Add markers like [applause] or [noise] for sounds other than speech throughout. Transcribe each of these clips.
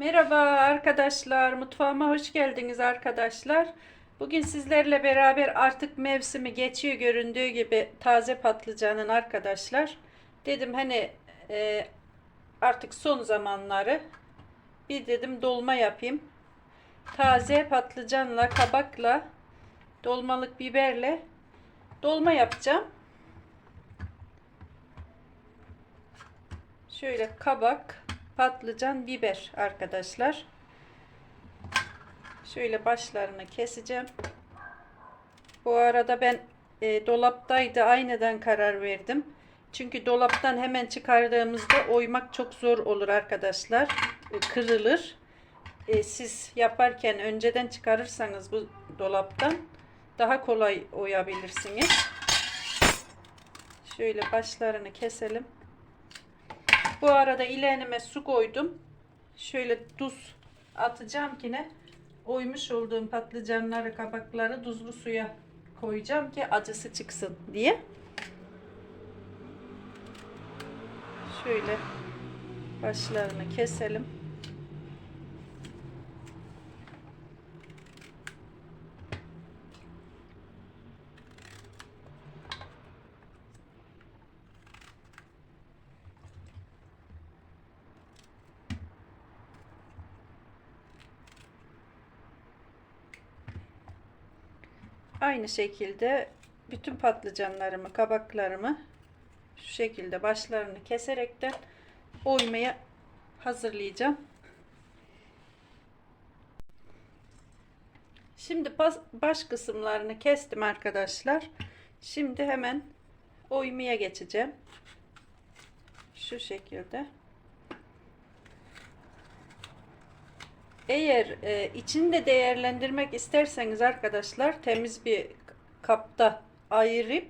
Merhaba arkadaşlar, mutfağıma hoş geldiniz arkadaşlar. Bugün sizlerle beraber artık mevsimi geçiyor göründüğü gibi taze patlıcanın arkadaşlar. Dedim hani e, artık son zamanları bir dedim dolma yapayım. Taze patlıcanla, kabakla, dolmalık biberle dolma yapacağım. Şöyle kabak, patlıcan, biber arkadaşlar. Şöyle başlarını keseceğim. Bu arada ben e, dolaptaydı aynıdan karar verdim. Çünkü dolaptan hemen çıkardığımızda oymak çok zor olur arkadaşlar. E, kırılır. E, siz yaparken önceden çıkarırsanız bu dolaptan daha kolay oyabilirsiniz. Şöyle başlarını keselim. Bu arada ileğenime su koydum. Şöyle tuz atacağım ki ne? Oymuş olduğum patlıcanları, kabakları tuzlu suya koyacağım ki acısı çıksın diye. Şöyle başlarını keselim. Aynı şekilde bütün patlıcanlarımı, kabaklarımı şu şekilde başlarını keserekten oymaya hazırlayacağım. Şimdi baş, kısımlarını kestim arkadaşlar. Şimdi hemen oymaya geçeceğim. Şu şekilde. Eğer e, içini de değerlendirmek isterseniz arkadaşlar temiz bir kapta ayırıp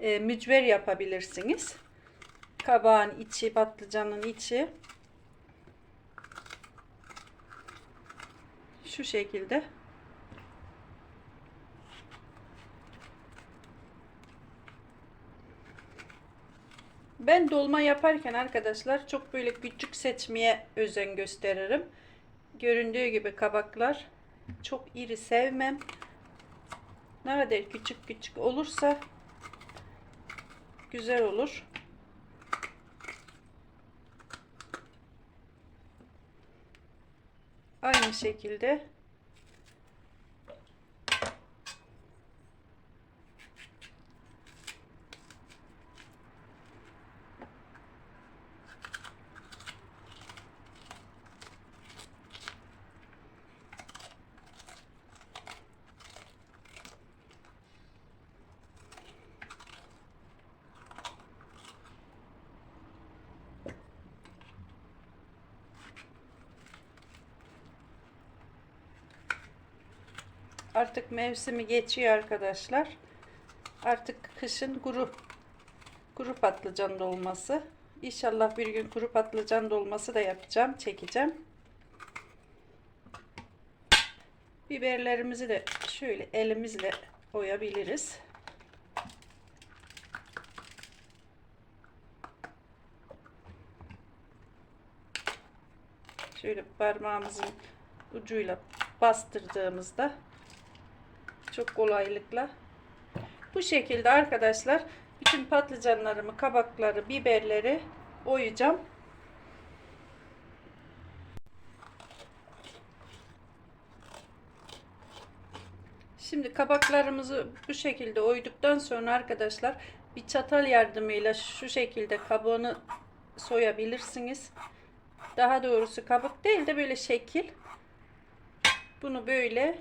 e, mücver yapabilirsiniz. Kabağın içi, patlıcanın içi şu şekilde. Ben dolma yaparken arkadaşlar çok böyle küçük seçmeye özen gösteririm. Göründüğü gibi kabaklar çok iri sevmem. Ne küçük küçük olursa güzel olur. Aynı şekilde Artık mevsimi geçiyor arkadaşlar. Artık kışın kuru kuru patlıcan dolması. İnşallah bir gün kuru patlıcan dolması da yapacağım, çekeceğim. Biberlerimizi de şöyle elimizle oyabiliriz. Şöyle parmağımızın ucuyla bastırdığımızda çok kolaylıkla bu şekilde arkadaşlar bütün patlıcanlarımı, kabakları, biberleri oyacağım. Şimdi kabaklarımızı bu şekilde oyduktan sonra arkadaşlar bir çatal yardımıyla şu şekilde kabuğunu soyabilirsiniz. Daha doğrusu kabuk değil de böyle şekil. Bunu böyle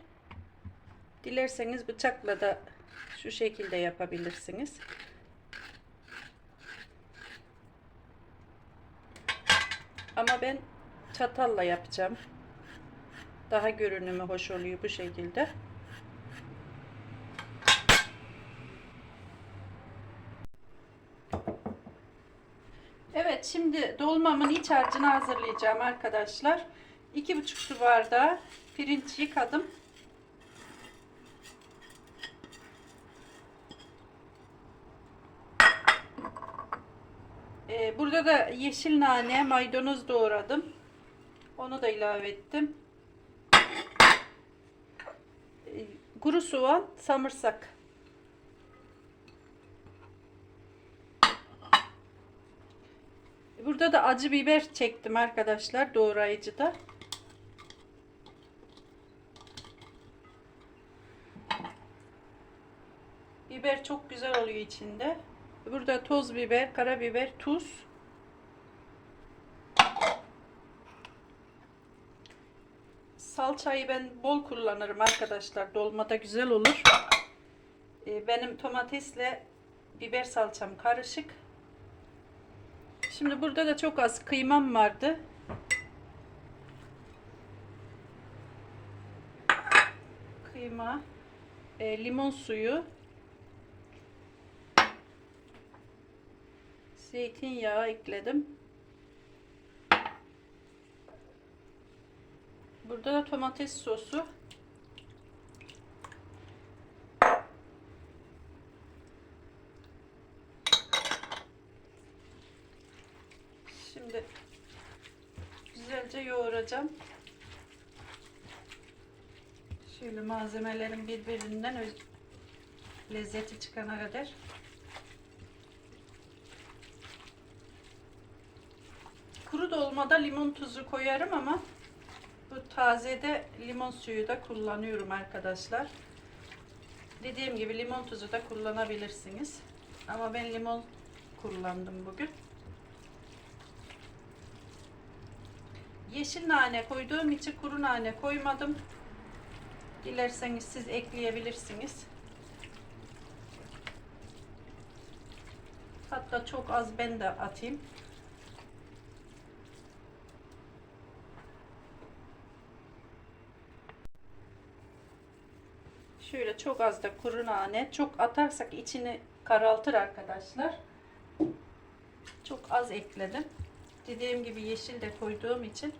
dilerseniz bıçakla da şu şekilde yapabilirsiniz. Ama ben çatalla yapacağım. Daha görünümü hoş oluyor bu şekilde. Evet şimdi dolmamın iç harcını hazırlayacağım arkadaşlar. 2,5 su bardağı pirinç yıkadım. Ee, burada da yeşil nane, maydanoz doğradım. Onu da ilave ettim. Ee, Kuru soğan, samırsak. Burada da acı biber çektim arkadaşlar doğrayıcıda. Biber çok güzel oluyor içinde. Burada toz biber, karabiber, tuz. Salçayı ben bol kullanırım arkadaşlar. Dolmada güzel olur. Ee, Benim domatesle biber salçam karışık. Şimdi burada da çok az kıymam vardı. Kıyma, e, limon suyu, zeytinyağı ekledim. Burada da domates sosu. Şimdi güzelce yoğuracağım. Şöyle malzemelerin birbirinden lezzeti çıkana kadar. Kuru dolmada limon tuzu koyarım ama bu tazede limon suyu da kullanıyorum arkadaşlar. Dediğim gibi limon tuzu da kullanabilirsiniz. Ama ben limon kullandım bugün. Yeşil nane koyduğum için kuru nane koymadım. Dilerseniz siz ekleyebilirsiniz. Hatta çok az ben de atayım. Şöyle çok az da kuru nane. Çok atarsak içini karaltır arkadaşlar. Çok az ekledim. Dediğim gibi yeşil de koyduğum için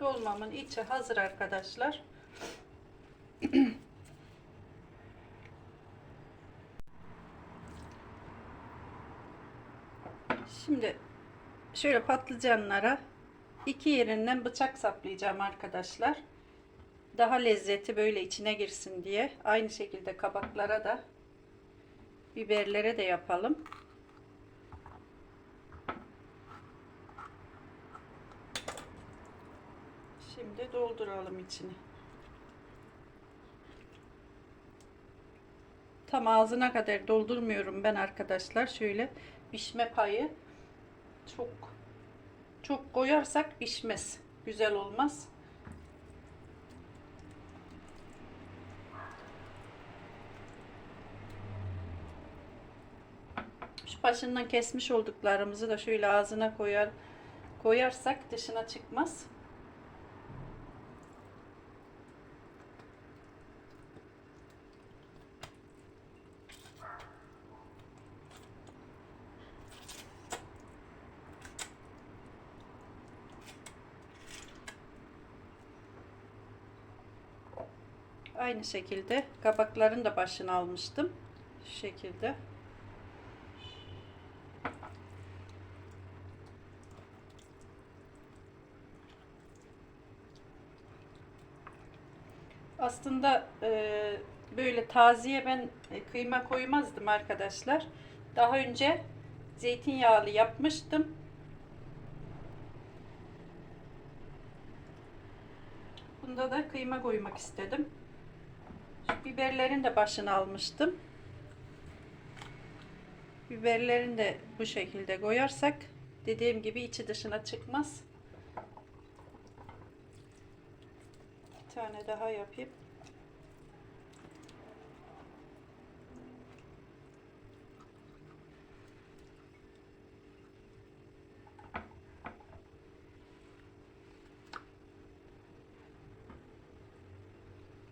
dolmamın içi hazır arkadaşlar. [clears throat] Şimdi şöyle patlıcanlara iki yerinden bıçak saplayacağım arkadaşlar. Daha lezzeti böyle içine girsin diye. Aynı şekilde kabaklara da biberlere de yapalım. Şimdi dolduralım içini. Tam ağzına kadar doldurmuyorum ben arkadaşlar. Şöyle pişme payı çok çok koyarsak pişmez. Güzel olmaz. Şu başından kesmiş olduklarımızı da şöyle ağzına koyar koyarsak dışına çıkmaz. Aynı şekilde kabakların da başını almıştım. Şu şekilde. Aslında e, böyle taziye ben e, kıyma koymazdım arkadaşlar. Daha önce zeytinyağlı yapmıştım. Bunda da kıyma koymak istedim. Şu biberlerin de başını almıştım. Biberlerini de bu şekilde koyarsak dediğim gibi içi dışına çıkmaz. Bir tane daha yapayım.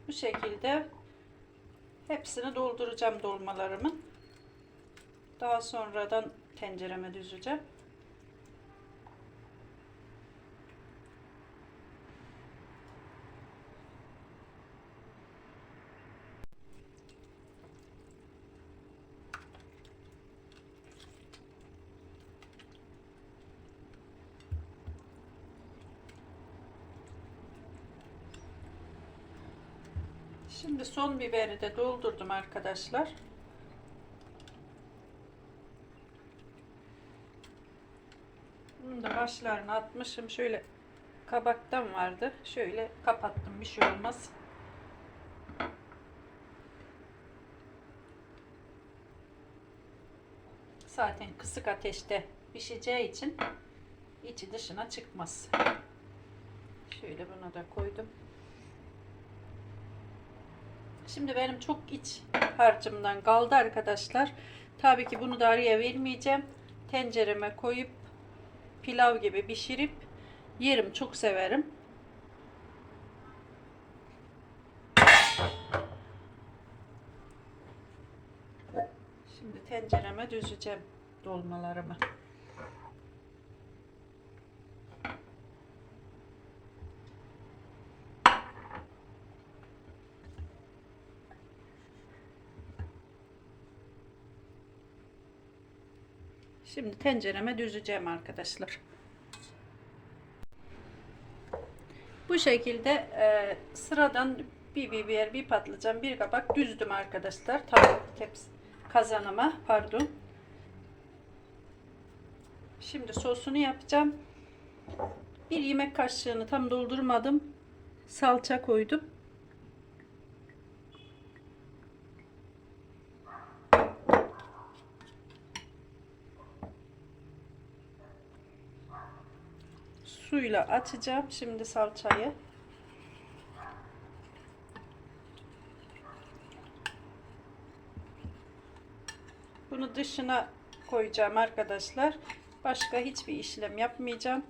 Bu şekilde hepsini dolduracağım dolmalarımın. Daha sonradan tencereme düzeceğim. Şimdi son biberi de doldurdum arkadaşlar. Bunu da başlarına atmışım. Şöyle kabaktan vardı. Şöyle kapattım. Bir şey olmaz. Zaten kısık ateşte pişeceği için içi dışına çıkmaz. Şöyle bunu da koydum. Şimdi benim çok iç harcımdan kaldı arkadaşlar. Tabii ki bunu da araya vermeyeceğim. Tencereme koyup pilav gibi pişirip yerim. Çok severim. Şimdi tencereme düzeceğim dolmalarımı. Şimdi tencereme düzeceğim arkadaşlar. Bu şekilde e, sıradan bir biber, bir patlıcan, bir kabak düzdüm arkadaşlar. Tavuk tepsi kazanıma pardon. Şimdi sosunu yapacağım. Bir yemek kaşığını tam doldurmadım. Salça koydum. Suyla açacağım şimdi salçayı. Bunu dışına koyacağım arkadaşlar. Başka hiçbir işlem yapmayacağım.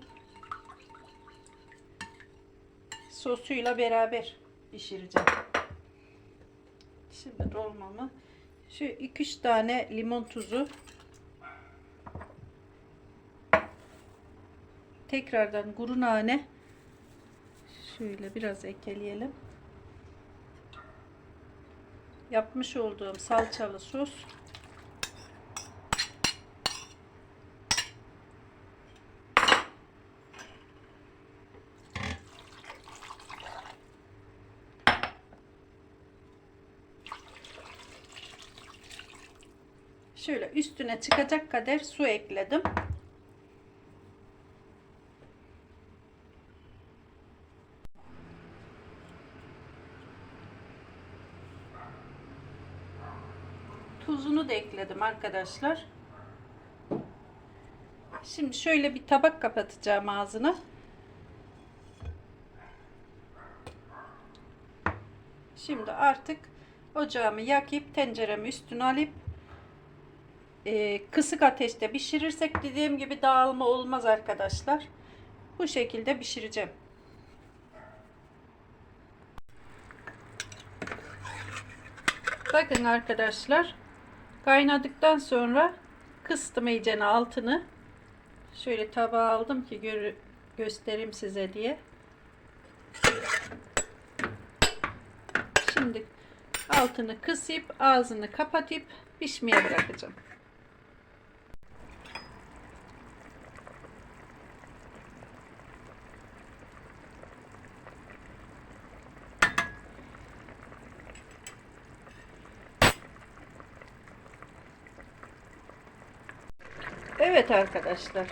Sosuyla beraber pişireceğim. Şimdi dolmamı şu 2-3 tane limon tuzu tekrardan kuru nane şöyle biraz ekleyelim. Yapmış olduğum salçalı sos Şöyle üstüne çıkacak kadar su ekledim. Tuzunu da ekledim arkadaşlar. Şimdi şöyle bir tabak kapatacağım ağzını. Şimdi artık ocağımı yakıp tenceremi üstüne alıp e, kısık ateşte pişirirsek dediğim gibi dağılma olmaz arkadaşlar. Bu şekilde pişireceğim. Bakın arkadaşlar kaynadıktan sonra kıstım iyicene altını. Şöyle tabağa aldım ki gör, göstereyim size diye. Şimdi altını kısıp ağzını kapatıp pişmeye bırakacağım. Evet arkadaşlar.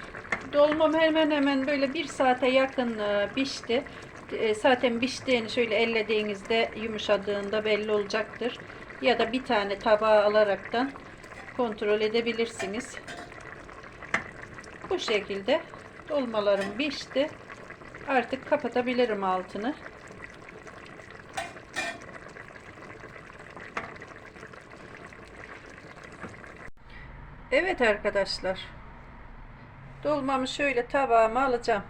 Dolmam hemen hemen böyle bir saate yakın e, pişti. E, Zaten piştiğini şöyle ellediğinizde yumuşadığında belli olacaktır. Ya da bir tane tabağa alaraktan kontrol edebilirsiniz. Bu şekilde dolmalarım pişti. Artık kapatabilirim altını. Evet arkadaşlar. Dolmamı şöyle tabağıma alacağım.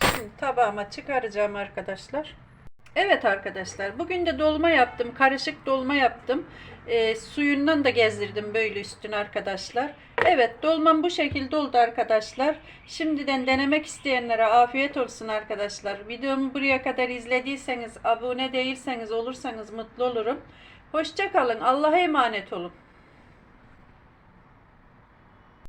Şimdi tabağıma çıkaracağım arkadaşlar. Evet arkadaşlar bugün de dolma yaptım. Karışık dolma yaptım. Ee, suyundan da gezdirdim böyle üstüne arkadaşlar. Evet dolmam bu şekilde oldu arkadaşlar. Şimdiden denemek isteyenlere afiyet olsun arkadaşlar. Videomu buraya kadar izlediyseniz abone değilseniz olursanız mutlu olurum. Hoşça kalın. Allah'a emanet olun.